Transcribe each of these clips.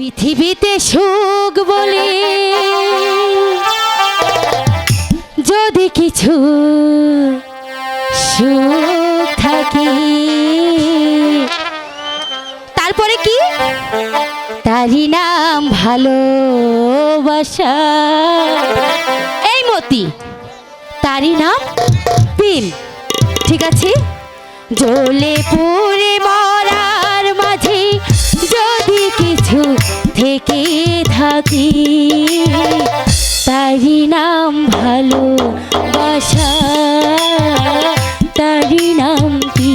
পৃথিবীতে সুখ বলে। যদি কিছু সুখ থাকে, তারপরে কি? তারই নাম ভালোবাসা। এই মতি, তারই নাম পিন ঠিক আছে? জ্বলে পুরে তারই নাম ভালোবাসা তারি নাম কি?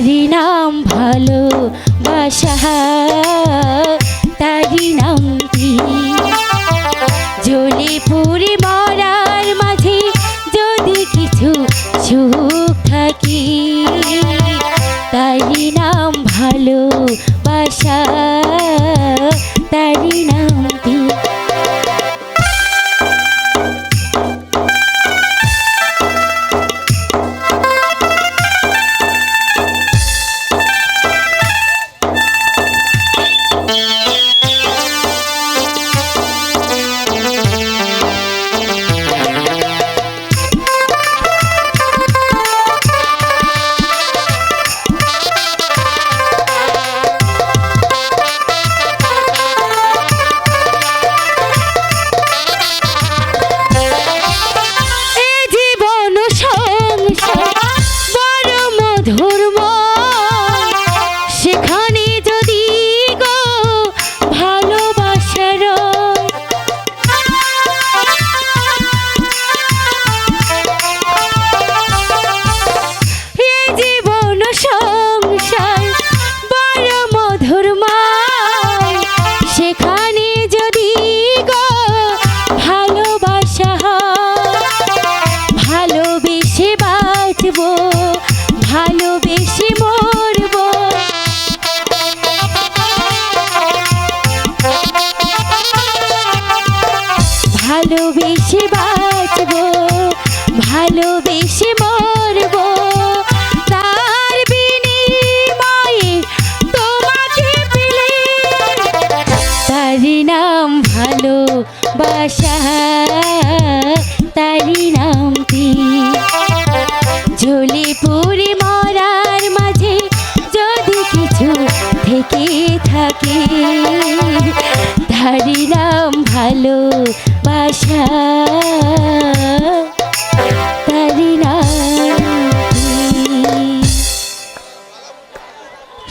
তারি নাম ভালো বাসা, তারি নাম কি? পুরে মরার মাঝে যদি কিছু সুখ থাকি, তারি নাম ভালো বাসা, তারি নাম বাঁচবো ভালোবেসে মরবো। ভালোবেসে বাঁচবো ভালোবেসে মরবো। তার তোমাকে পেলে। তারি নাম ভালো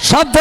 শব্দ